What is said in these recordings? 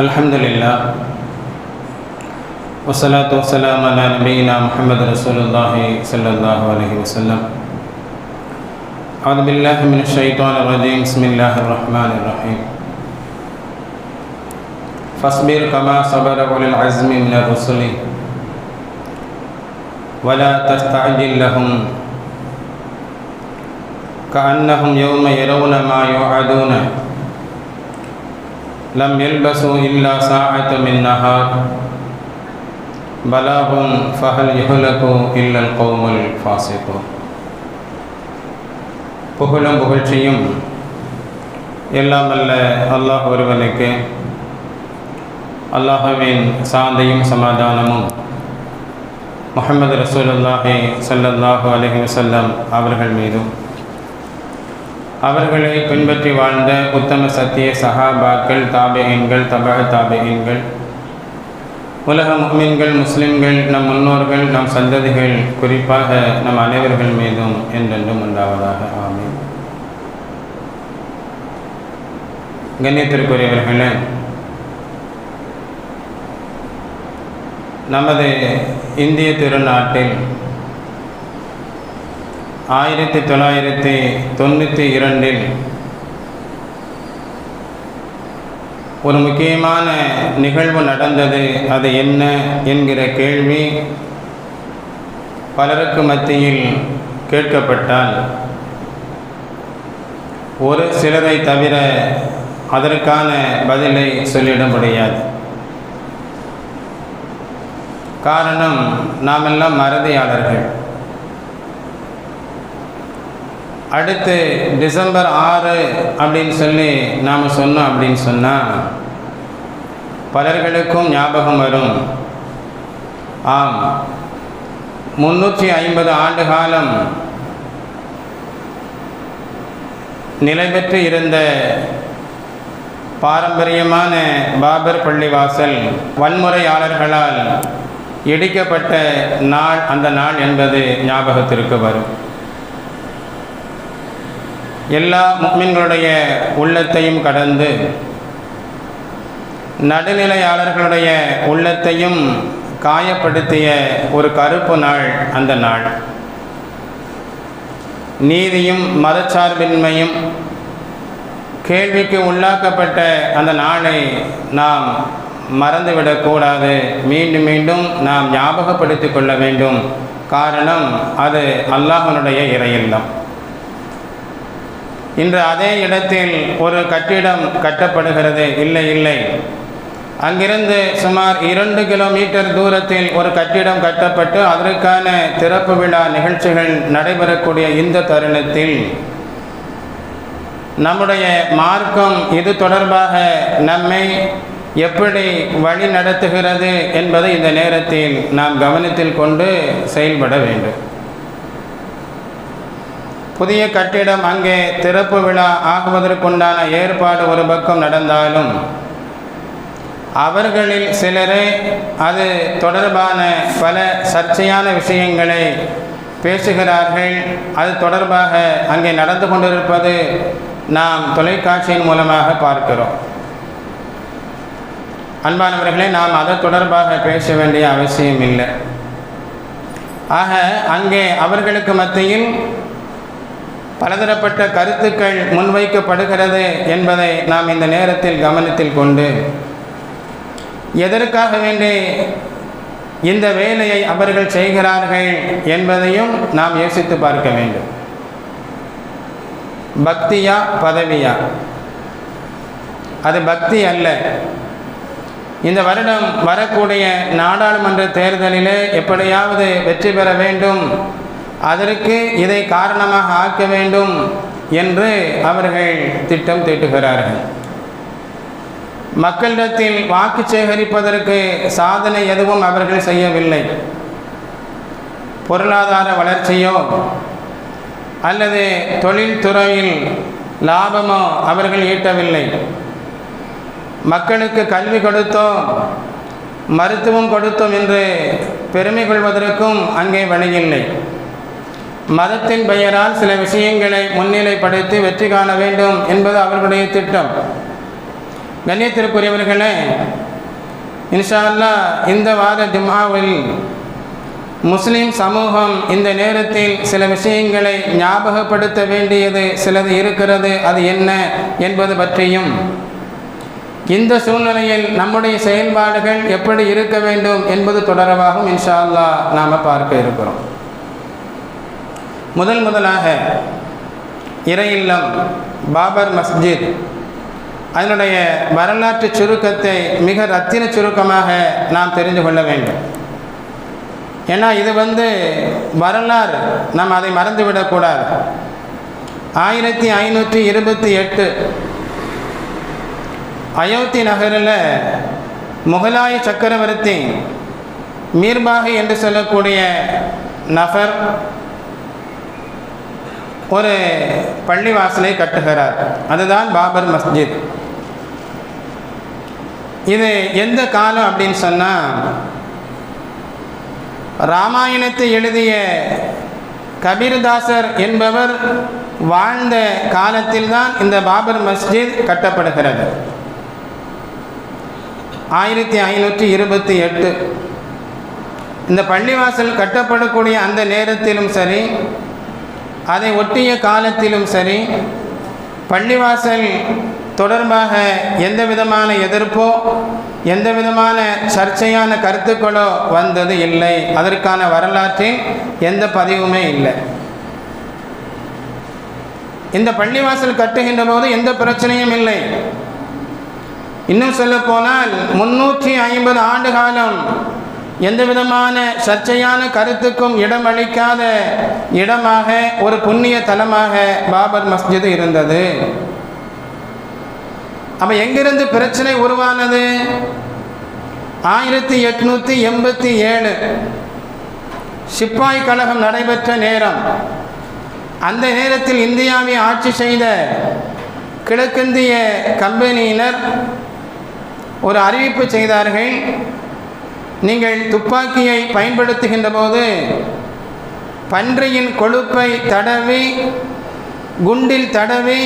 الحمد لله والصلاة والسلام على نبينا محمد رسول الله صلى الله عليه وسلم أعوذ بالله من الشيطان الرجيم بسم الله الرحمن الرحيم فاصبر كما صبر أولي العزم من الرسل ولا تستعجل لهم كأنهم يوم يرون ما يوعدون لم يلبسوا إلا ساعة من نهار بلاغ فهل يهلك إلا القوم الفاسقون புகழும் புகழ்ச்சியும் எல்லாம் அல்ல அல்லாஹ் ஒருவனுக்கு அல்லாஹுவின் சாந்தியும் சமாதானமும் முஹம்மது ரசூலுல்லாஹி ஸல்லல்லாஹு அலைஹி வஸல்லம் அவர்கள் மீதும் அவர்களை பின்பற்றி வாழ்ந்த உத்தம சத்திய சஹாபாக்கள் தாபெயின்கள் தபா தாபெயின்கள். உலக முக்மீன்கள் முஸ்லிம்கள் நம் முன்னோர்கள் நம் சந்ததிகள் குறிப்பாக நம் அனைவர்கள் மீதும் என்றென்றும் உண்டாவதாக. ஆமீன். கண்ணியத்திற்குரியவர்களே நமது இந்திய திருநாட்டில் ஆயிரத்தி தொள்ளாயிரத்தி தொண்ணூற்றி இரண்டில் ஒரு முக்கியமான நிகழ்வு நடந்தது. அது என்ன என்கிற கேள்வி பலருக்கு மத்தியில் கேட்கப்பட்டால் ஒரு சிலரை தவிர அதற்கான பதிலை சொல்லிட முடியாது. காரணம் நாமெல்லாம் மறதியாளர்கள். அடுத்து டிசம்பர் ஆறு அப்படின்னு சொல்லி நாம் சொன்னோம் அப்படின்னு சொன்னால் பலர்களுக்கும் ஞாபகம் வரும். ஆம். முன்னூற்றி ஐம்பது ஆண்டு காலம் நிலை பெற்று இருந்த பாரம்பரியமான பாபர் பள்ளிவாசல் வன்முறையாளர்களால் இடிக்கப்பட்ட நாள் அந்த நாள் என்பது ஞாபகத்திற்கு வரும். எல்லா முக்மின்களுடைய உள்ளத்தையும் கடந்து நடுநிலையாளர்களுடைய உள்ளத்தையும் காயப்படுத்திய ஒரு கருப்பு நாள் அந்த நாள். நீதியும் மதச்சார்பின்மையும் கேள்விக்கு உள்ளாக்கப்பட்ட அந்த நாளை நாம் மறந்துவிடக்கூடாது மீண்டும் மீண்டும் நாம் ஞாபகப்படுத்திக் கொள்ள வேண்டும். காரணம் அது அல்லாஹனுடைய இறையில்லம் இன்று அதே இடத்தில் ஒரு கட்டிடம் கட்டப்படுகிறது. இல்லை இல்லை. அங்கிருந்து சுமார் இரண்டு கிலோமீட்டர் தூரத்தில் ஒரு கட்டிடம் கட்டப்பட்டு அதற்கான திறப்பு விழா நிகழ்ச்சிகள் நடைபெறக்கூடிய இந்த தருணத்தில் நம்முடைய மார்க்கம் இது தொடர்பாக நம்மை எப்படி வழி நடத்துகிறது என்பதை இந்த நேரத்தில் நாம் கவனத்தில் கொண்டு செயல்பட வேண்டும். புதிய கட்டிடம் அங்கே திறப்பு விழா ஆகுவதற்குண்டான ஏற்பாடு ஒரு பக்கம் நடந்தாலும் அவர்களில் சிலரே அது தொடர்பான பல சர்ச்சையான விஷயங்களை பேசுகிறார்கள். அது தொடர்பாக அங்கே நடந்து கொண்டிருப்பது நாம் தொலைக்காட்சியின் மூலமாக பார்க்கிறோம். அன்பானவர்களே நாம் அது தொடர்பாக பேச வேண்டிய அவசியம் இல்லை ஆக அங்கே அவர்களுக்கு மத்தியில் பலதரப்பட்ட கருத்துக்கள் முன்வைக்கப்படுகிறது என்பதை நாம் இந்த நேரத்தில் கவனத்தில் கொண்டு எதற்காக வேண்டி இந்த வேலையை அவர்கள் செய்கிறார்கள் என்பதையும் நாம் யோசித்து பார்க்க வேண்டும். பக்தியா பதவியா? அது பக்தி அல்ல. இந்த வருடம் வரக்கூடிய நாடாளுமன்ற தேர்தலிலே எப்படியாவது வெற்றி பெற வேண்டும் அதற்கு இதை காரணமாக ஆக்க வேண்டும் என்று அவர்கள் திட்டம் தீட்டுகிறார்கள். மக்களிடத்தில் வாக்கு சேகரிப்பதற்கு சாதனை எதுவும் அவர்கள் செய்யவில்லை. பொருளாதார வளர்ச்சியோ அல்லது தொழில்துறையில் லாபமோ அவர்கள் ஈட்டவில்லை. மக்களுக்கு கல்வி கொடுத்தோம் மருத்துவம் கொடுத்தோம் என்று பெருமை கொள்வதற்கும் அங்கே வழியில்லை. மதத்தின் பெயரால் சில விஷயங்களை முன்னிலைப்படுத்தி வெற்றி காண வேண்டும் என்பது அவர்களுடைய திட்டம். கண்ணியத்திற்குரியவர்களே இன்ஷா அல்லாஹ் இந்த வார ஜும்ஆவில் முஸ்லிம் சமூகம் இந்த நேரத்தில் சில விஷயங்களை ஞாபகப்படுத்த வேண்டியது சிலது இருக்கிறது அது என்ன என்பது பற்றியும் இந்த சூழ்நிலையில் நம்முடைய செயல்பாடுகள் எப்படி இருக்க வேண்டும் என்பது தொடர்பாகவும் இன்ஷா அல்லாஹ் நாம் பார்க்க இருக்கிறோம். முதல் முதலாக இறையில்லம் பாபர் மஸ்ஜித். அதனுடைய வரலாற்று சுருக்கத்தை மிக ரத்தின சுருக்கமாக நாம் தெரிந்து கொள்ள வேண்டும். ஏன்னா இது வந்து வரலாறு. நாம் அதை மறந்துவிடக்கூடாது. ஆயிரத்தி ஐநூற்றி இருபத்தி எட்டு அயோத்தி நகரில் முகலாய சக்கரவர்த்தி மீர்பாகி என்று சொல்லக்கூடிய நபர் ஒரு பள்ளிவாசலை கட்டுகிறார். அதுதான் பாபர் மஸ்ஜித். இது எந்த காலம் அப்படின்னு சொன்னால் ராமாயணத்தை எழுதிய கபீர்தாசர் என்பவர் வாழ்ந்த காலத்தில்தான் இந்த பாபர் மஸ்ஜித் கட்டப்படுகிறது. ஆயிரத்தி ஐநூற்றி இருபத்தி எட்டு. இந்த பள்ளிவாசல் கட்டப்படக்கூடிய அந்த நேரத்திலும் சரி அதை ஒட்டிய காலத்திலும் சரி பள்ளிவாசல் தொடர்பாக எந்த விதமான எதிர்ப்போ எந்த விதமான சர்ச்சையான கருத்துக்களோ வந்தது இல்லை. அதற்கான வரலாற்றில் எந்த பதிவுமே இல்லை. இந்த பள்ளிவாசல் கட்டுகின்ற போது எந்த பிரச்சனையும் இல்லை. இன்னும் சொல்ல போனால் முன்னூற்றி ஐம்பது ஆண்டு காலம் எந்த விதமான சர்ச்சையான கருத்துக்கும் இடம் அளிக்காத இடமாக ஒரு புண்ணிய தலமாக பாபர் மஸ்ஜித் இருந்தது. அப்போ எங்கிருந்து பிரச்சனை உருவானது? ஆயிரத்தி எட்நூற்றி எண்பத்தி ஏழு. சிப்பாய் கழகம் நடைபெற்ற நேரம். அந்த நேரத்தில் இந்தியாவை ஆட்சி செய்த கிழக்கிந்திய கம்பெனியினர் ஒரு அறிவிப்பு செய்தார்கள். நீங்கள் துப்பாக்கியை பயன்படுத்துகின்ற போது பன்றியின் கொழுப்பை தடவி குண்டில் தடவி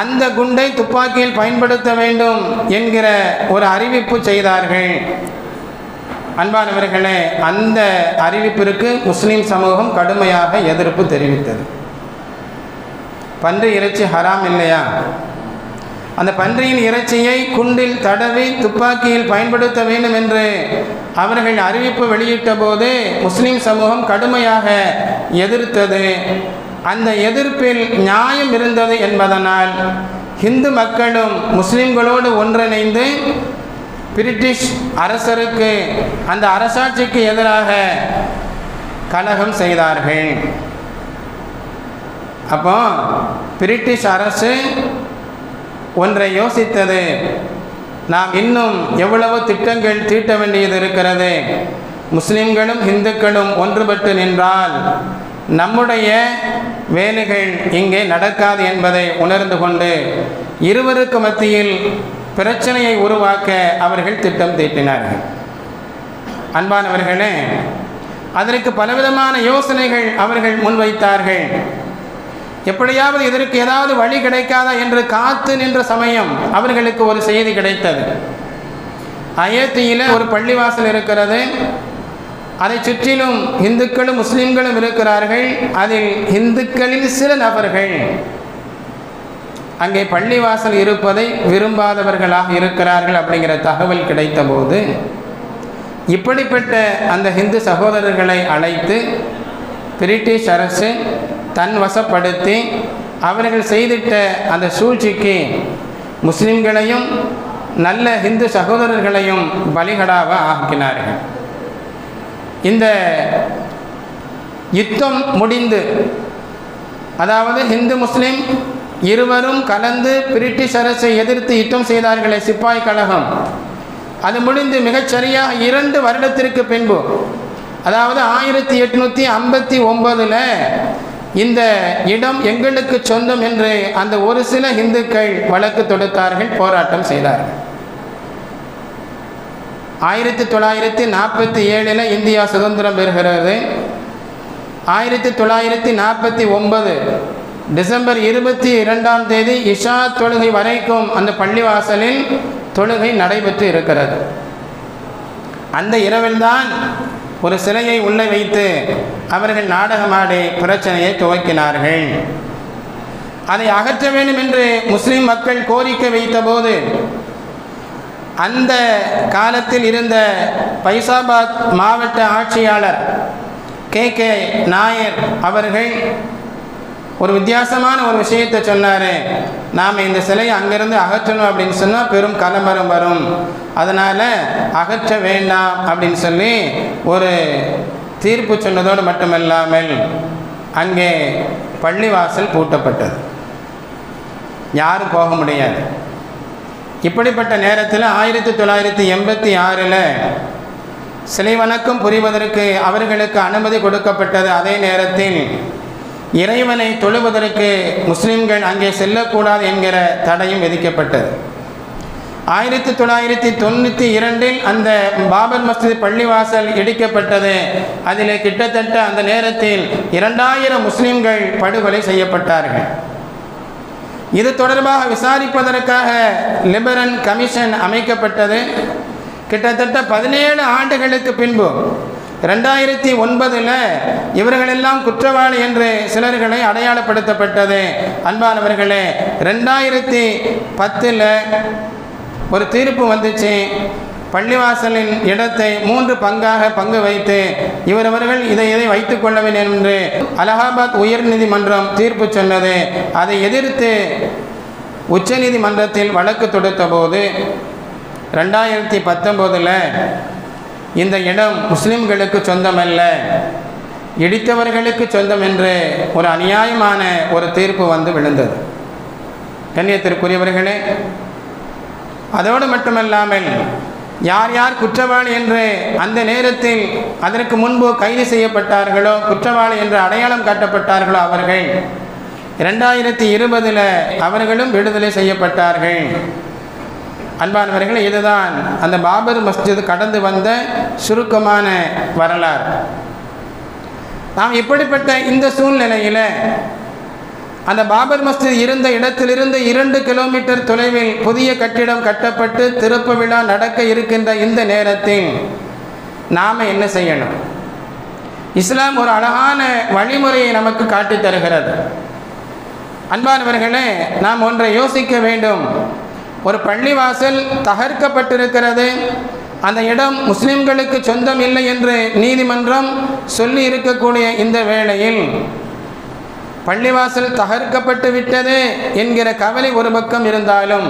அந்த குண்டை துப்பாக்கியில் பயன்படுத்த வேண்டும் என்கிற ஒரு அறிவிப்பு செய்தார்கள். அன்பானவர்களே அந்த அறிவிப்பிற்கு முஸ்லீம் சமூகம் கடுமையாக எதிர்ப்பு தெரிவித்தது. பன்றி இறைச்சி ஹராம் இல்லையா? அந்த பன்றியின் இறைச்சியை குண்டில் தடவி துப்பாக்கியில் பயன்படுத்த வேண்டும் என்று அவர்கள் அறிவிப்பு வெளியிட்ட போது முஸ்லிம் சமூகம் கடுமையாக எதிர்த்தது. அந்த எதிர்ப்பில் நியாயம் இருந்தது என்பதனால் இந்து மக்களும் முஸ்லிம்களோடு ஒன்றிணைந்து பிரிட்டிஷ் அரசருக்கு அந்த அரசாட்சிக்கு எதிராக கலகம் செய்தார்கள். அப்போ பிரிட்டிஷ் அரசு ஒன்றை யோசித்தது. நாம் இன்னும் எவ்வளவு திட்டங்கள் தீட்ட வேண்டியது இருக்கிறது? முஸ்லிம்களும் இந்துக்களும் ஒன்றுபட்டு நின்றால் நம்முடைய வேலைகள் இங்கே நடக்காது என்பதை உணர்ந்து கொண்டு இருவருக்கு மத்தியில் பிரச்சனையை உருவாக்க அவர்கள் திட்டம் தீட்டினார்கள். அன்பானவர்களே அதற்கு பலவிதமான யோசனைகள் அவர்கள் முன்வைத்தார்கள். எப்படியாவது இதற்கு ஏதாவது வழி கிடைக்காதா என்று காத்து நின்ற சமயம் அவர்களுக்கு ஒரு செய்தி கிடைத்தது. அயோத்தியில் ஒரு பள்ளிவாசல் இருக்கிறது. அதை சுற்றிலும் இந்துக்களும் முஸ்லிம்களும் இருக்கிறார்கள். அதில் இந்துக்களில் சில நபர்கள். அங்கே பள்ளிவாசல் இருப்பதை விரும்பாதவர்களாக இருக்கிறார்கள் அப்படிங்கிற தகவல் கிடைத்தபோது இப்படிப்பட்ட அந்த இந்து சகோதரர்களை அழைத்து பிரிட்டிஷ் அரசு தன் வசப்படுத்தி அவர்கள் செய்திட்ட அந்த சூழ்ச்சிக்கு முஸ்லிம்களையும் நல்ல இந்து சகோதரர்களையும் பலிகடாக ஆக்கினார்கள். இந்த யுத்தம் முடிந்து அதாவது இந்து முஸ்லிம் இருவரும் கலந்து பிரிட்டிஷ் அரசை எதிர்த்து யுத்தம் செய்தார்களே சிப்பாய் கழகம். அது முடிந்து மிகச்சரியாக இரண்டு வருடத்திற்கு பின்பு அதாவது ஆயிரத்தி எட்நூற்றி ஐம்பத்தி ஒன்பதில் இந்த இடம் எங்களுக்கு சொந்தம் என்று அந்த ஒரு சில இந்துக்கள் வழக்கு தொடுத்தார்கள் போராட்டம் செய்தார்கள். ஆயிரத்தி தொள்ளாயிரத்தி நாற்பத்தி ஏழில் இந்தியா சுதந்திரம் பெறுகிறது. ஆயிரத்தி தொள்ளாயிரத்தி நாற்பத்தி ஒன்பது டிசம்பர் இருபத்தி இரண்டாம் தேதி இஷா தொழுகை வரைக்கும் அந்த பள்ளிவாசலில் தொழுகை நடைபெற்று இருக்கிறது. அந்த இரவில்தான் ஒரு சிலையை உள்ளே வைத்து அவர்கள் நாடகமாடி பிரச்சனையை துவக்கினார்கள். அதை அகற்ற வேண்டும் என்று முஸ்லிம் மக்கள் கோரிக்கை வைத்தபோது அந்த காலத்தில் இருந்த பைசாபாத் மாவட்ட ஆட்சியாளர் கே. கே. நாயர் அவர்கள் ஒரு வித்தியாசமான ஒரு விஷயத்தை சொன்னார். நாம் இந்த சிலையை அங்கேருந்து அகற்றணும் அப்படின்னு சொன்னால் பெரும் கலம்பரம் வரும். அதனால் அகற்ற வேண்டாம் அப்படின்னு சொல்லி ஒரு தீர்ப்பு சொன்னதோடு மட்டுமல்லாமல் அங்கே பள்ளிவாசல் பூட்டப்பட்டது. யாரும் போக முடியாது. இப்படிப்பட்ட நேரத்தில் ஆயிரத்தி தொள்ளாயிரத்தி எண்பத்தி ஆறில் சிலை வணக்கம் புரிவதற்கு அவர்களுக்கு அனுமதி கொடுக்கப்பட்டது அதே நேரத்தில் இறைவனை தொழுவதற்கு முஸ்லிம்கள் அங்கே செல்லக்கூடாது என்கிற தடையும் விதிக்கப்பட்டது. ஆயிரத்தி தொள்ளாயிரத்தி தொண்ணூற்றி இரண்டில் அந்த பாபர் மஸ்ஜித் பள்ளிவாசல் இடிக்கப்பட்டது. அதில் கிட்டத்தட்ட அந்த நேரத்தில் இரண்டாயிரம் முஸ்லிம்கள் படுகொலை செய்யப்பட்டார்கள். இது தொடர்பாக விசாரிப்பதற்காக லிபரன் கமிஷன் அமைக்கப்பட்டது. கிட்டத்தட்ட பதினேழு ஆண்டுகளுக்கு பின்பு ரெண்டாயிரத்தி ஒன்பதில் இவர்களெல்லாம் குற்றவாளி என்று சிலர்களை அடையாளப்படுத்தப்பட்டது. அன்பானவர்களே ரெண்டாயிரத்தி பத்தில் ஒரு தீர்ப்பு வந்துச்சு. பள்ளிவாசலின் இடத்தை மூன்று பங்காக பங்கு வைத்து இவரவர்கள் இதை இதை வைத்துக் கொள்ள வேண்டும் என்று அலகாபாத் உயர்நீதிமன்றம் தீர்ப்பு சொன்னது. அதை எதிர்த்து உச்சநீதிமன்றத்தில் வழக்கு தொடுத்த போது ரெண்டாயிரத்தி பத்தொம்போதில் இந்த இடம் முஸ்லிம்களுக்கு சொந்தமல்ல. இடித்தவர்களுக்கு சொந்தம் என்று ஒரு அநியாயமான ஒரு தீர்ப்பு வந்து விழுந்தது. கண்ணியத்திற்குரியவர்களே அதோடு மட்டுமல்லாமல் யார் யார் குற்றவாளி என்று அந்த நேரத்தில் அதற்கு முன்பு கைது செய்யப்பட்டார்களோ குற்றவாளி என்று அடையாளம் காட்டப்பட்டார்களோ அவர்கள் இரண்டாயிரத்தி இருபதில் அவர்களும் விடுதலை செய்யப்பட்டார்கள். அன்பானவர்கள் இதுதான் அந்த பாபர் மஸ்ஜித் கடந்து வந்த சுருக்கமான வரலாறு. நாம் இப்படிப்பட்ட இந்த சூழ்நிலையில் அந்த பாபர் மஸ்ஜித் இருந்த இடத்திலிருந்து இரண்டு கிலோமீட்டர் தொலைவில் புதிய கட்டிடம் கட்டப்பட்டு திருப்பு விழா நடக்க இருக்கின்ற இந்த நேரத்தில் நாம் என்ன செய்யணும்? இஸ்லாம் ஒரு அழகான வழிமுறையை நமக்கு காட்டித் தருகிறது. அன்பானவர்களே நாம் ஒன்றை யோசிக்க வேண்டும். ஒரு பள்ளிவாசல் தகர்க்கப்பட்டிருக்கிறது. அந்த இடம் முஸ்லிம்களுக்கு சொந்தம் இல்லை என்று நீதிமன்றம் சொல்லி இருக்கக்கூடிய இந்த வேளையில் பள்ளிவாசல் தகர்க்கப்பட்டு விட்டது என்கிற கவலை ஒரு பக்கம் இருந்தாலும்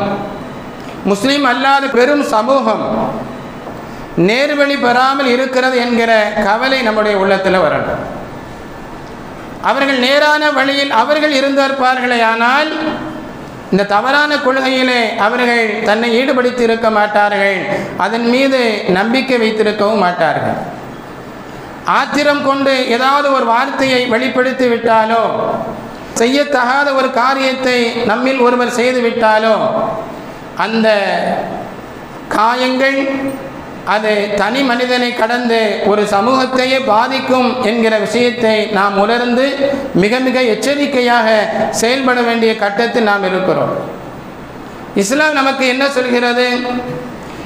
முஸ்லீம் அல்லாத பெரும் சமூகம் நேர்வழி பெறாமல் இருக்கிறது என்கிற கவலை நம்முடைய உள்ளத்தில் வரணும். அவர்கள் நேரான வழியில் அவர்கள் இருந்திருப்பார்களே ஆனால் இந்த தவறான கொள்கையிலே அவர்கள் தன்னை ஈடுபடுத்தி இருக்க மாட்டார்கள். அதன் மீது நம்பிக்கை வைத்திருக்கவும் மாட்டார்கள். ஆத்திரம் கொண்டு ஏதாவது ஒரு வார்த்தையை வெளிப்படுத்தி விட்டாலோ செய்யத்தகாத ஒரு காரியத்தை நம்மில் ஒருவர் செய்து விட்டாலோ அந்த காயங்கள் அது தனி மனிதனை கடந்து ஒரு சமூகத்தையே பாதிக்கும் என்கிற விஷயத்தை நாம் உணர்ந்து மிக மிக எச்சரிக்கையாக செயல்பட வேண்டிய கட்டத்தில் நாம் இருக்கிறோம். இஸ்லாம் நமக்கு என்ன சொல்கிறது?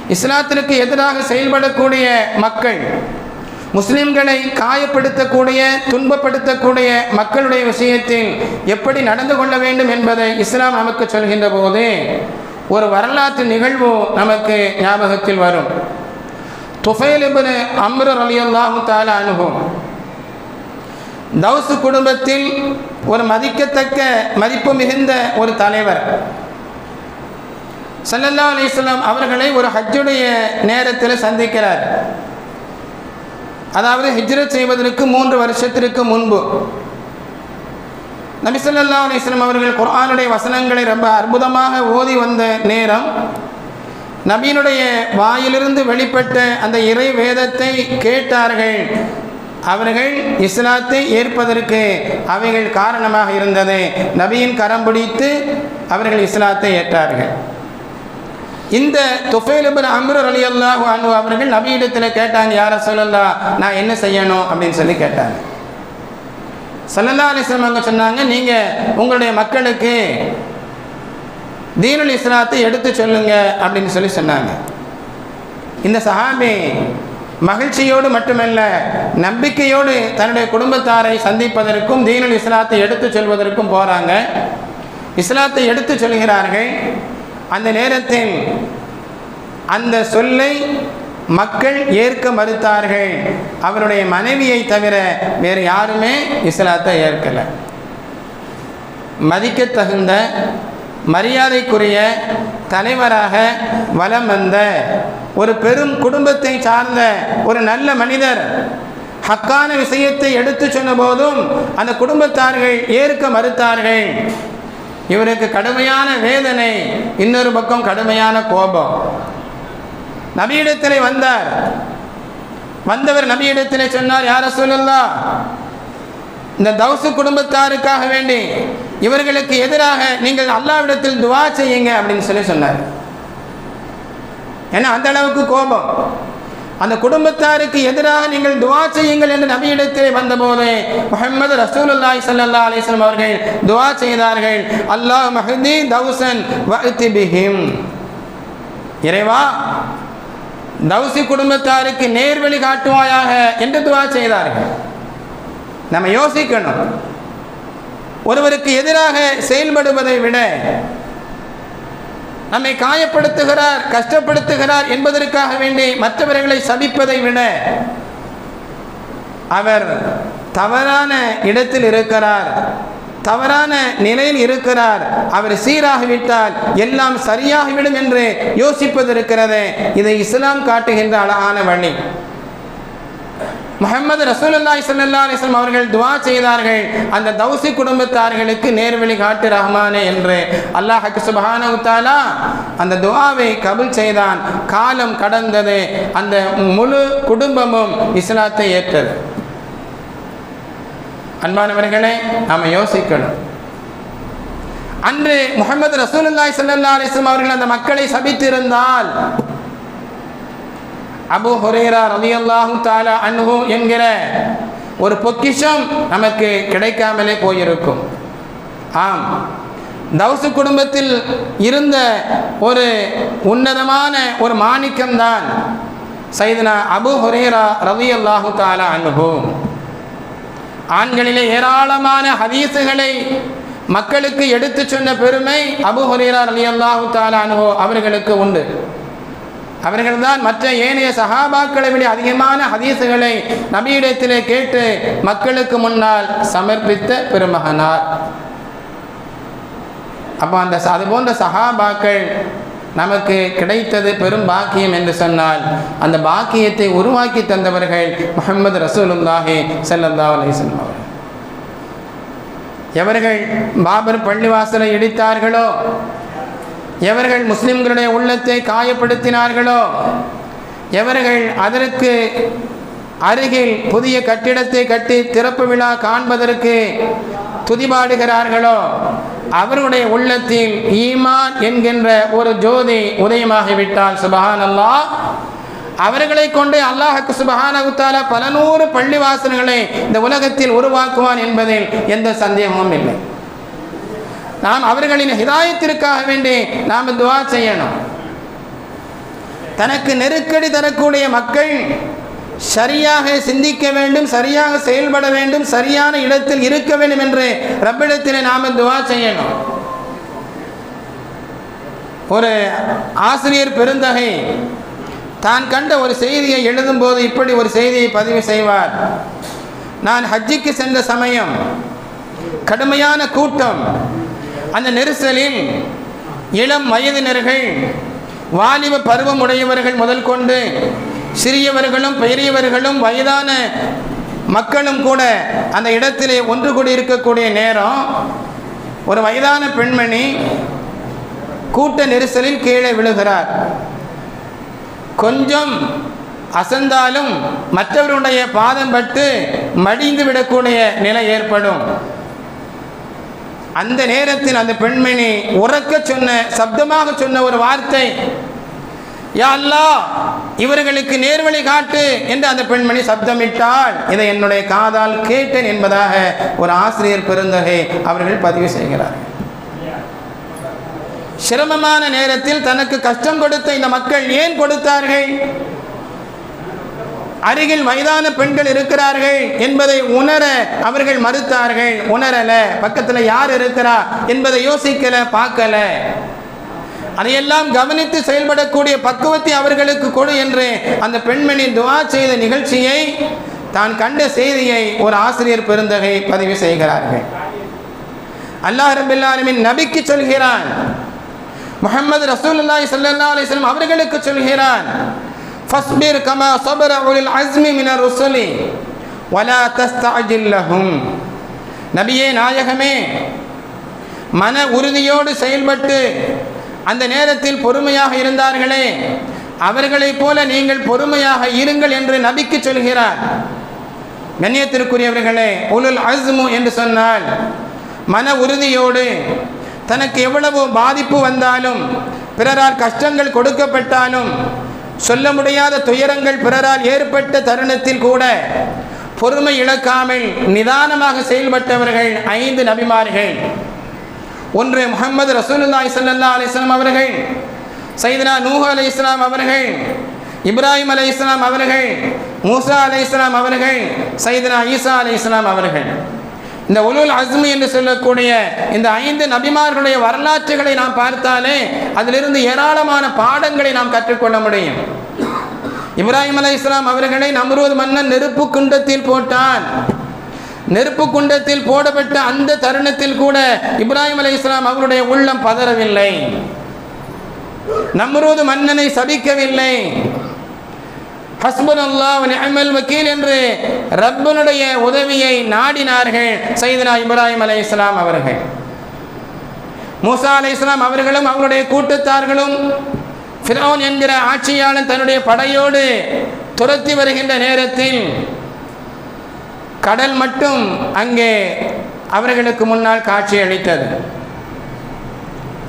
இஸ்லாத்திற்கு எதிராக செயல்படக்கூடிய மக்கள் முஸ்லிம்களை காயப்படுத்தக்கூடிய துன்பப்படுத்தக்கூடிய மக்களுடைய விஷயத்தில் எப்படி நடந்து கொள்ள வேண்டும் என்பதை இஸ்லாம் நமக்கு சொல்கின்ற போது ஒரு வரலாற்று நிகழ்வு நமக்கு ஞாபகத்தில் வரும். துஃபைல் இப்னு அம்ரு ரலியல்லாஹு தால அனுபவம் தௌசு குடும்பத்தில் ஒரு மதிக்கத்தக்க மதிப்பு மிகுந்த ஒரு தலைவர். சல்லல்லா அலிஸ்லாம் அவர்களை ஒரு ஹஜ்ஜுடைய நேரத்தில் சந்திக்கிறார். அதாவது ஹிஜ்ரத் செய்வதற்கு மூன்று வருஷத்திற்கு முன்பு. நபிசல்லா அலிஸ்லாம் அவர்கள் குரானுடைய வசனங்களை ரொம்ப அற்புதமாக ஓதி வந்த நேரம் நபியினுடைய வாயிலிருந்து வெளிப்பட்ட அந்த இறை வேதத்தை கேட்டார்கள். அவர்கள் இஸ்லாத்தை ஏற்பதற்கு அவைகள் காரணமாக இருந்தது. நபியின் கரம் பிடித்து அவர்கள் இஸ்லாத்தை ஏற்றார்கள். இந்த துஃபைலுபின் அம்ரு அலி அல்லாஹு அனு அவர்கள் நபியிடத்தில் கேட்டாங்க யார சொல்லலா நான் என்ன செய்யணும்? அப்படின்னு சொல்லி கேட்டாங்க. சல்லல்லா அலிஸ்லாம் அங்கே சொன்னாங்க நீங்கள் உங்களுடைய மக்களுக்கு தீனுல் இஸ்லாத்தை எடுத்து சொல்லுங்க அப்படின்னு சொல்லி சொன்னாங்க. இந்த சஹாபி மகிழ்ச்சியோடு மட்டுமல்ல நம்பிக்கையோடு தன்னுடைய குடும்பத்தாரை சந்திப்பதற்கும் தீனுல் இஸ்லாத்தை எடுத்து சொல்வதற்கும் போகிறாங்க இஸ்லாத்தை எடுத்து சொல்கிறார்கள். அந்த நேரத்தில் அந்த சொல்லை மக்கள் ஏற்க மறுத்தார்கள். அவருடைய மனைவியை தவிர வேறு யாருமே இஸ்லாத்தை ஏற்கலை. மதிக்கத்தகுந்த மரியாதைக்குரிய தலைவராக வலம் வந்த ஒரு பெரும் குடும்பத்தை சார்ந்த ஒரு நல்ல மனிதர் ஹக்கான விஷயத்தை எடுத்து சொன்ன போதும் அந்த குடும்பத்தார்கள் ஏற்க மறுத்தார்கள். இவருக்கு கடுமையான வேதனை இன்னொரு பக்கம் கடுமையான கோபம். நபியிடத்திலே வந்தார். வந்தவர் நபியிடத்திலே சொன்னார் யார சொல்லலா இந்த தௌசு குடும்பத்தாருக்காக வேண்டி இவர்களுக்கு எதிராக நீங்கள் அல்லாவிடத்தில் துவா செய்யுங்க அப்படின்னு சொல்லி சொன்னார். ஏன்னா அந்த அளவுக்கு கோபம். அந்த குடும்பத்தாருக்கு எதிராக நீங்கள் துவா செய்யுங்கள் என்று நபியிடத்திலே வந்தபோது முகமது ரசூலுல்லாய் சல்லா அலிஸ்லாம் அவர்கள் துவா செய்தார்கள். அல்லாஹ் மஹதி தௌசன் வஅத்தி பிஹிம். இறைவா தௌசி குடும்பத்தாருக்கு நேர்வழி காட்டுவாயாக என்று துவா செய்தார்கள். நம்ம யோசிக்கணும். ஒருவருக்கு எதிராக செயல்படுவதை விட நம்மை காயப்படுத்துகிறார் கஷ்டப்படுத்துகிறார் என்பதற்காக வேண்டி மற்றவர்களை சபிப்பதை விட அவர் தவறான இடத்தில் இருக்கிறார் தவறான நிலையில் இருக்கிறார். அவர் சீராகிவிட்டால் எல்லாம் சரியாகிவிடும் என்று யோசிப்பது இருக்கிறது. இதை இஸ்லாம் காட்டுகின்ற அழகான வழி. முகமது ரசூலுல்லாய் சல்லா அலிஸ்லாம் அவர்கள் துவா செய்தார்கள். அந்த தௌசி குடும்பத்தார்களுக்கு நேர்வழி காட்டு ரஹ்மானே என்று. அல்லாஹ் சுபஹான உத்தாலா அந்த துவாவை கபுல் செய்தான். காலம் கடந்தது. அந்த முழு குடும்பமும் இஸ்லாத்தை ஏற்றது. அன்பானவர்களே நாம் யோசிக்கணும். அன்று முகமது ரசூலுல்லாய் சல்லா அலிஸ்லாம் அவர்கள் அந்த மக்களை சபித்திருந்தால் அபு ஹுரேரா ரலியல்லாஹு தாலா அன்ஹு என்கிற ஒரு பொக்கிஷம் நமக்கு கிடைக்காமலே போயிருக்கும். ஆம். தௌசு குடும்பத்தில் இருந்த ஒரு உன்னதமான ஒரு மாணிக்கம்தான் சைதனா அபு ஹுரேரா ரலியல்லாஹு தாலா அனுபவம் ஆண்களிலே ஏராளமான ஹதீசுகளை மக்களுக்கு எடுத்து சொன்ன பெருமை அபு ஹுரேரா ரலியல்லாஹு தாலா அனுபவம் அவர்களுக்கு உண்டு. அவர்கள்தான் மற்ற ஏனைய சகாபாக்களை விட அதிகமான ஹதீசுகளை நபியிடத்திலே கேட்டு மக்களுக்கு முன்னால் சமர்ப்பித்த பெருமகனார். அப்போ அந்த அது போன்ற சகாபாக்கள் நமக்கு கிடைத்தது பெரும் பாக்கியம் என்று சொன்னால் அந்த பாக்கியத்தை உருவாக்கி தந்தவர்கள் முகமது ரசூலுல்லாஹி சல்லல்லா அலிஸ்லம் அவர்கள். எவர்கள் பாபர் பள்ளிவாசலை இடித்தார்களோ எவர்கள் முஸ்லிம்களுடைய உள்ளத்தை காயப்படுத்தினார்களோ எவர்கள் அதற்கு அருகில் புதிய கட்டிடத்தை கட்டி திறப்பு விழா காண்பதற்கு துதிபாடுகிறார்களோ அவருடைய உள்ளத்தில் ஈமான் என்கின்ற ஒரு ஜோதி உதயமாகிவிட்டால் சுபஹான் அல்லாஹ் அவர்களை கொண்டு அல்லாஹுக்கு சுபஹானகுத்தால பல நூறு பள்ளிவாசல்களை இந்த உலகத்தில் உருவாக்குவான் என்பதில் எந்த சந்தேகமும் இல்லை. நாம் அவர்களின் ஹிதாயத்திற்காக வேண்டி நாம் துவா செய்யணும். தனக்கு நெருக்கடி தரக்கூடிய மக்கள் சரியாக சிந்திக்க வேண்டும் சரியாக செயல்பட வேண்டும் சரியான இடத்தில் இருக்க வேண்டும் என்று ரப்பிடத்தில் நாம் துவா செய்யணும். ஒரு ஆசிரியர் பெருந்தகை தான் கண்ட ஒரு செய்தியை எழுதும்போது இப்படி ஒரு செய்தியை பதிவு செய்வார். நான் ஹஜ்ஜிக்கு சென்ற சமயம் கடுமையான கூட்டம் அந்த நெரிசலில் இளம் வயதினர்கள் வாலிப பருவம் உடையவர்கள் முதல் கொண்டு சிறியவர்களும் பெரியவர்களும் வயதான மக்களும் கூட அந்த இடத்திலே ஒன்று கூடி இருக்கக்கூடிய நேரம் ஒரு வயதான பெண்மணி கூட்ட நெரிசலில் கீழே விழுகிறார். கொஞ்சம் அசந்தாலும் மற்றவருடைய பாதம் பட்டு மடிந்து விடக்கூடிய நிலை ஏற்படும். அந்த நேரத்தில் அந்த பெண்மணி உறக்க சொன்ன சப்தமாக சொன்ன ஒரு வார்த்தை யா அல்லாஹ் இவர்களுக்கு நேர்வழி காட்டு என்று அந்த பெண்மணி சப்தமிட்டால் இதை என்னுடைய காதால் கேட்டேன் என்பதாக ஒரு ஆசிரியர் பெருந்தகை அவர்கள் பதிவு செய்கிறார். சிரமமான நேரத்தில் தனக்கு கஷ்டம் கொடுத்த இந்த மக்கள் ஏன் கொடுத்தார்கள்? அருகில் வயதான பெண்கள் இருக்கிறார்கள் என்பதை உணர அவர்கள் மறுத்தார்கள். உணரல. பக்கத்தில் யார் இருக்கிறா என்பதை யோசிக்கல பார்க்கல. அதையெல்லாம் கவனித்து செயல்படக்கூடிய பக்குவத்தை அவர்களுக்கு கொடு என்று அந்த பெண்மணி துவா செய்த நிகழ்ச்சியை தான் கண்ட செய்தியை ஒரு ஆசிரியர் பெருந்தகை பதிவு செய்கிறார்கள். அல்லாஹ் ரபில்லாலுமின் நபிக்கு சொல்கிறான். முஹம்மது ரசூல் ஸல்லல்லாஹு அலிஸ்லாம் அவர்களுக்கு சொல்கிறான். ஃபஸ்பிர் கமா ஸபர உலில் அஸ்மி மினர் ருசுலி வலா தஸ்தாஜில்லஹும் நபியே நாயகமே மன உறுதியோடு செயல்பட்டு அந்த நேரத்தில் பொறுமையாக இருந்தார்களே அவர்களைப் போல நீங்கள் பொறுமையாக இருங்கள் என்று நபிக்கு சொல்கிறார். கண்ணியத்திற்குரியவர்களே உலுல் அஸ்மு என்று சொன்னால் மன உறுதியோடு தனக்கு எவ்வளவு பாதிப்பு வந்தாலும் பிறரால் கஷ்டங்கள் கொடுக்கப்பட்டாலும் சொல்ல முடியாத துயரங்கள் பிறரால் ஏற்பட்ட தருணத்தில் கூட பொறுமை இழக்காமல் நிதானமாக செயல்பட்டவர்கள் ஐந்து நபிமார்கள். ஒன்று முகமது ரசூலுல்லாஹி ஸல்லல்லாஹு அலிஸ்லாம் அவர்கள் சைதனா நூஹ் அலை இஸ்லாம் அவர்கள் இப்ராஹிம் அலி இஸ்லாம் அவர்கள் மூசா அலை இஸ்லாம் அவர்கள் சைதனா ஈசா அலி இஸ்லாம் அவர்கள். இந்த உலுல் அஸ்மி என்று சொல்லக்கூடிய இந்த ஐந்து நபிமார்களுடைய வரலாற்றுகளை நாம் பார்த்தாலே அதிலிருந்து ஏராளமான பாடங்களை நாம் கற்றுக்கொள்ள முடியும். இப்ராஹிம் அலை இஸ்லாம் அவர்களை நம்ரூத் மன்னன் நெருப்பு குண்டத்தில் போட்டான். நெருப்பு குண்டத்தில் போடப்பட்ட அந்த தருணத்தில் கூட இப்ராஹிம் அலை இஸ்லாம் அவருடைய உள்ளம் பதறவில்லை. நம்ரூது மன்னனை சபிக்கவில்லை. ஹஸ்பன் அல்லாஹ் வக்கீல் என்று ரப்பனுடைய உதவியை நாடினார்கள் சைதனா இப்ராஹிம் அலை இஸ்லாம் அவர்கள். மூசா அலை இஸ்லாம் அவர்களும் அவருடைய கூட்டத்தார்களும் ஃபிரௌன் என்கிற ஆட்சியாளன் தன்னுடைய படையோடு துரத்தி வருகின்ற நேரத்தில் கடல் மட்டும் அங்கே அவர்களுக்கு முன்னால் காட்சி அளித்தது.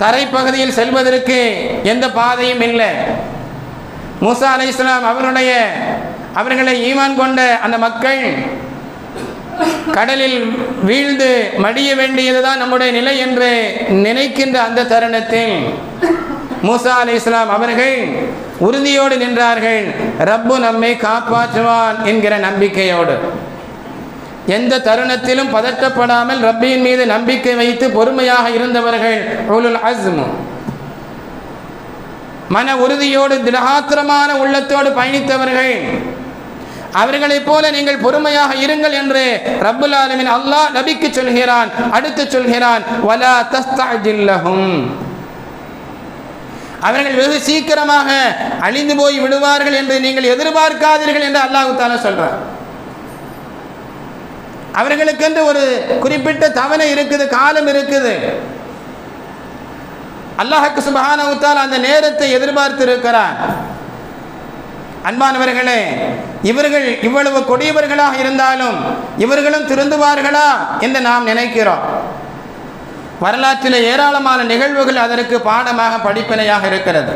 தரைப்பகுதியில் செல்வதற்கு எந்த பாதையும் இல்லை. மூசா அலை இஸ்லாம் அவருடைய அவர்களை ஈமான் கொண்ட அந்த மக்கள் கடலில் வீழ்ந்து மடிய வேண்டியதுதான் நம்முடைய நிலை என்று நினைக்கின்ற அந்த தருணத்தில் மூசா அலி இஸ்லாம் அவர்கள் உறுதியோடு நின்றார்கள். ரப்பு நம்மை காப்பாற்றுவான் என்கிற நம்பிக்கையோடு. எந்த தருணத்திலும் பதற்றப்படாமல் ரப்பியின் மீது நம்பிக்கை வைத்து பொறுமையாக இருந்தவர்கள் அஸ்மு. மன உறுதியோடு திடகாத்திரமான உள்ளத்தோடு பயணித்தவர்கள். அவர்களைப் போல நீங்கள் பொறுமையாக இருங்கள் என்று ரப்புல் ஆலமின் அல்லாஹ் நபிக்கு சொல்கிறான் அடுத்து சொல்கிறான் வலா தஸ்தஅஜில்லஹும் அவர்கள் வெகு சீக்கிரமாக அழிந்து போய் விடுவார்கள் என்று நீங்கள் எதிர்பார்க்காதீர்கள் என்று அல்லாஹு தாலா சொல்றார் அவர்களுக்கென்று ஒரு குறிப்பிட்ட தவணை இருக்குது காலம் இருக்குது. அல்லாஹுக்கு சுபஹானவுத்தால் அந்த நேரத்தை எதிர்பார்த்து இருக்கிறார் அன்பானவர்களே இவர்கள் இவ்வளவு கொடியவர்களாக இருந்தாலும் இவர்களும் திருந்துவார்களா என்று நாம் நினைக்கிறோம். வரலாற்றில் ஏராளமான நிகழ்வுகள் அதற்கு பாடமாக படிப்பினையாக இருக்கிறது.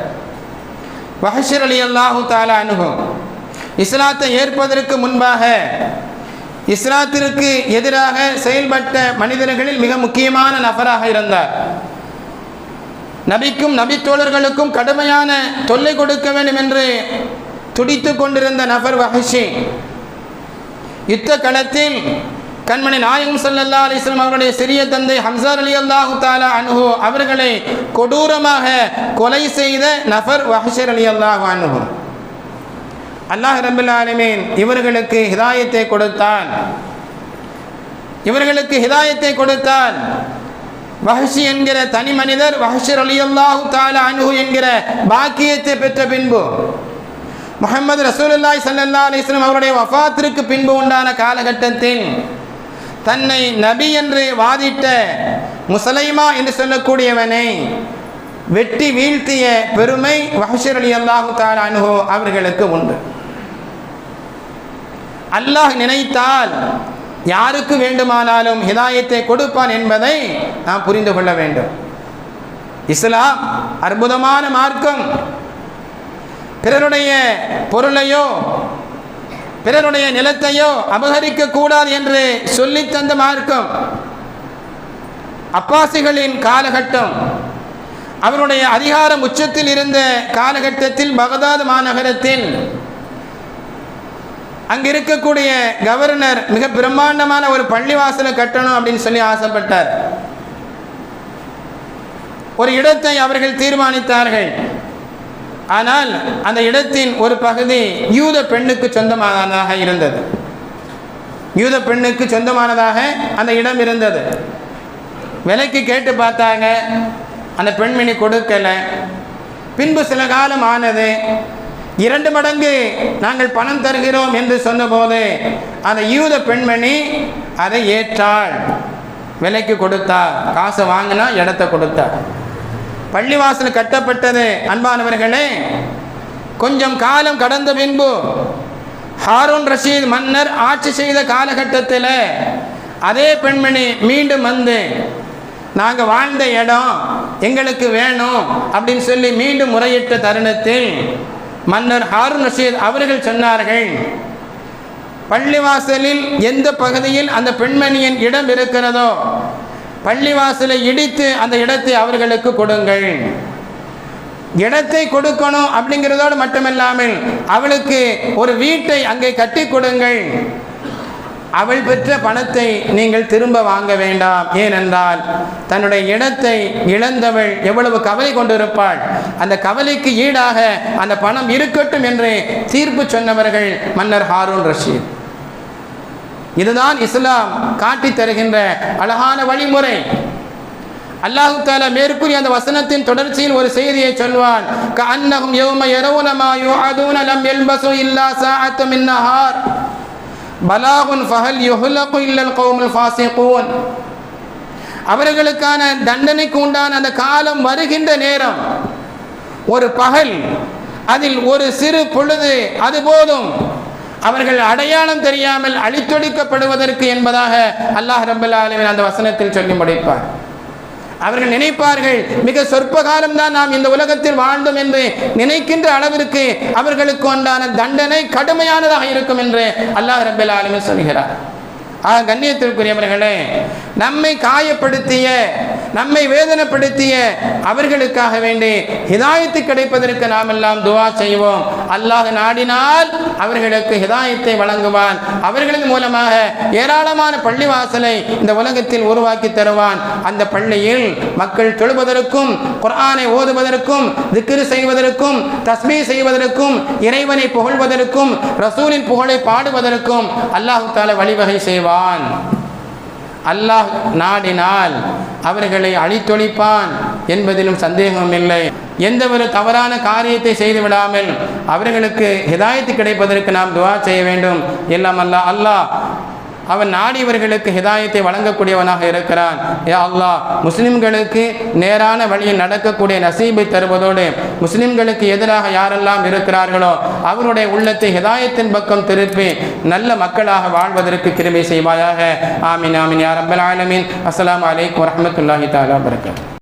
வஹஷர் அலி அல்லாஹு தாலா அனுகும் இஸ்லாத்தை ஏற்பதற்கு முன்பாக இஸ்லாத்திற்கு எதிராக செயல்பட்ட மனிதர்களில் மிக முக்கியமான நபராக இருந்தார். நபிக்கும் நபித்தோழர்களுக்கும் கடுமையான தொல்லை கொடுக்க வேண்டும் என்று துடித்து கொண்டிருந்த நபர் வஹஷி. யுத்த களத்தில் கண்மணி நாயகம் சல்லல்லா அலிஸ்லாம் அவருடைய சிறிய தந்தை ஹம்சார் அலி அல்லாஹு தாலா அனுகு அவர்களை கொடூரமாக கொலை செய்த நபர் வஹஷர் அலி அல்லாஹு அனுகு அல்லாஹ் ரபுல் இவர்களுக்கு ஹிதாயத்தை கொடுத்தான். இவர்களுக்கு ஹிதாயத்தை கொடுத்தான். வஹஷி என்கிற தனி மனிதர் வஹஷர் அலி அல்லாஹு தாலா அனுஹு என்கிற பாக்கியத்தை பெற்ற பின்பு முகமது ரசூலுல்லாய் சல்லா அலிஸ்லம் அவருடைய வஃத்திற்கு பின்பு உண்டான காலகட்டத்தில் தன்னை நபி என்று வாதிட்ட முசலைமா என்று சொல்லக்கூடியவனை வெட்டி வீழ்த்திய பெருமை வஹஷர் அலி அல்லாஹு தாலானுஹோ அவர்களுக்கு உண்டு. அல்லாஹ் நினைத்தால் யாருக்கு வேண்டுமானாலும் ஹிதாயத்தை கொடுப்பான் என்பதை நாம் புரிந்து கொள்ள வேண்டும். இஸ்லாம் அற்புதமான மார்க்கம். பிறருடைய பொருளையோ பிறருடைய நிலத்தையோ அபகரிக்க கூடாது என்று சொல்லி தந்த மார்க்கம். அப்பாசிகளின் காலகட்டம். அவருடைய அதிகாரம் உச்சத்தில் இருந்த காலகட்டத்தில் பகதாத் மாநகரத்தில் அங்கே இருக்கக்கூடிய கவர்னர் மிக பிரம்மாண்டமான ஒரு பள்ளிவாசலை கட்டணும் அப்படின்னு சொல்லி ஆசைப்பட்டார். ஒரு இடத்தை அவர்கள் தீர்மானித்தார்கள். ஆனால் அந்த இடத்தின் ஒரு பகுதி யூத பெண்ணுக்கு சொந்தமானதாக இருந்தது. யூத பெண்ணுக்கு சொந்தமானதாக அந்த இடம் இருந்தது. விலைக்கு கேட்டு பார்த்தாங்க. அந்த பெண்மணி கொடுக்கலை. பின்பு சில காலம் ஆனது. இரண்டு மடங்கு நாங்கள் பணம் தருகிறோம் என்று சொன்னபோது அந்த யூத பெண்மணி அதை ஏற்றாள். விலைக்கு கொடுத்தா காசை வாங்கினா இடத்த கொடுத்தா. பள்ளிவாசல் கட்டப்பட்டது. அன்பானவர்களே கொஞ்சம் காலம் கடந்த பின்பு ஹாரூன் ரஷீத் மன்னர் ஆட்சி செய்த காலகட்டத்தில் அதே பெண்மணி மீண்டும் வந்து நாங்கள் வாழ்ந்த இடம் எங்களுக்கு வேணும் அப்படின்னு சொல்லி மீண்டும் முறையிட்ட தருணத்தில் மன்னர் ஹாரூன் ரஷீத் அவர்கள் சொன்னார்கள் பள்ளிவாசலில் எந்த பகுதியில் அந்த பெண்மணியின் இடம் இருக்கிறதோ பள்ளிவாசலை இடித்து அந்த இடத்தை அவர்களுக்கு கொடுங்கள். இடத்தை கொடுக்கணும் அப்படிங்கிறதோடு மட்டுமில்லாமல் அவளுக்கு ஒரு வீட்டை அங்கே கட்டி கொடுங்கள். அவள் பெற்ற பணத்தை நீங்கள் திரும்ப வாங்க வேண்டாம். ஏனென்றால் தன்னுடைய இடத்தை இழந்தவள் எவ்வளவு கவலை கொண்டிருப்பாள். அந்த கவலைக்கு ஈடாக அந்த பணம் இருக்கட்டும் என்று தீர்ப்பு சொன்னவர்கள் மன்னர் ஹாரூன் ரஷீத். இதுதான் இஸ்லாம் காட்டி தருகின்ற அழகான வழிமுறை. அல்லாஹு தாலா மேற்கூறிய அந்த வசனத்தின் தொடர்ச்சியில் ஒரு செய்தியை சொல்வான். கஅன்னஹும் யௌம யரவுன மா யுஅதுன லம் யல்பசு இல்லா சாஅத்த மின் நஹார். பலாகுன் ஃபஹல் யுஹுலகு இல்லல் கௌமுல் ஃபாசிகூன். அவர்களுக்கான தண்டனைக்கு உண்டான அந்த காலம் வருகின்ற நேரம். ஒரு பகல் அதில் ஒரு சிறு பொழுது அது போதும். அவர்கள் அடையாளம் தெரியாமல் அழித்தொழிக்கப்படுவதற்கு என்பதாக அல்லாஹ் ரபுல்லா ஆலமின் அந்த வசனத்தில் சொல்லி முடிப்பார். அவர்கள் நினைப்பார்கள் மிக சொற்ப காலம்தான் நாம் இந்த உலகத்தில் வாழ்ந்தோம் என்று நினைக்கின்ற அளவிற்கு அவர்களுக்கு உண்டான தண்டனை கடுமையானதாக இருக்கும் என்று அல்லாஹ் ரபுல் ஆலமின் சொல்கிறார். ஆக கண்ணியத்திற்குரியவர்களே நம்மை காயப்படுத்திய நம்மை வேதனைப்படுத்திய அவர்களுக்காக வேண்டி ஹிதாயத்து கிடைப்பதற்கு நாம் எல்லாம் துவா செய்வோம். அல்லாஹ் நாடினால் அவர்களுக்கு ஹிதாயத்தை வழங்குவான். அவர்களின் மூலமாக ஏராளமான பள்ளிவாசலை இந்த உலகத்தில் உருவாக்கி தருவான். அந்த பள்ளியில் மக்கள் தொழுவதற்கும் குர்ஆனை ஓதுவதற்கும் திக்ரு செய்வதற்கும் தஸ்மீ செய்வதற்கும் இறைவனை புகழ்வதற்கும் ரசூலின் புகழை பாடுவதற்கும் அல்லாஹு தால வழிவகை செய்வான் அல்லாஹ் நாடினால் அவர்களை அழித்தொழிப்பான் என்பதிலும் சந்தேகம் இல்லை. எந்த ஒரு தவறான காரியத்தை செய்து விடாமல் அவர்களுக்கு ஹிதாயத்து கிடைப்பதற்கு நாம் துவா செய்ய வேண்டும். எல்லாம் அல்லாஹ் அல்லாஹ் அவன் நாடியவர்களுக்கு ஹிதாயத்தை வழங்கக்கூடியவனாக இருக்கிறான். ஏ அல்லா முஸ்லிம்களுக்கு நேரான வழியில் நடக்கக்கூடிய நசீபை தருவதோடு முஸ்லிம்களுக்கு எதிராக யாரெல்லாம் இருக்கிறார்களோ அவருடைய உள்ளத்தை ஹிதாயத்தின் பக்கம் திருப்பி நல்ல மக்களாக வாழ்வதற்கு கிருமை செய்வாயாக. ஆமீன் ஆமீன். யார் ரப்பல் ஆலமீன். அஸ்லாம் அலைக்கும் வரமத்துல்லாஹி தாலா வரகாத்துஹு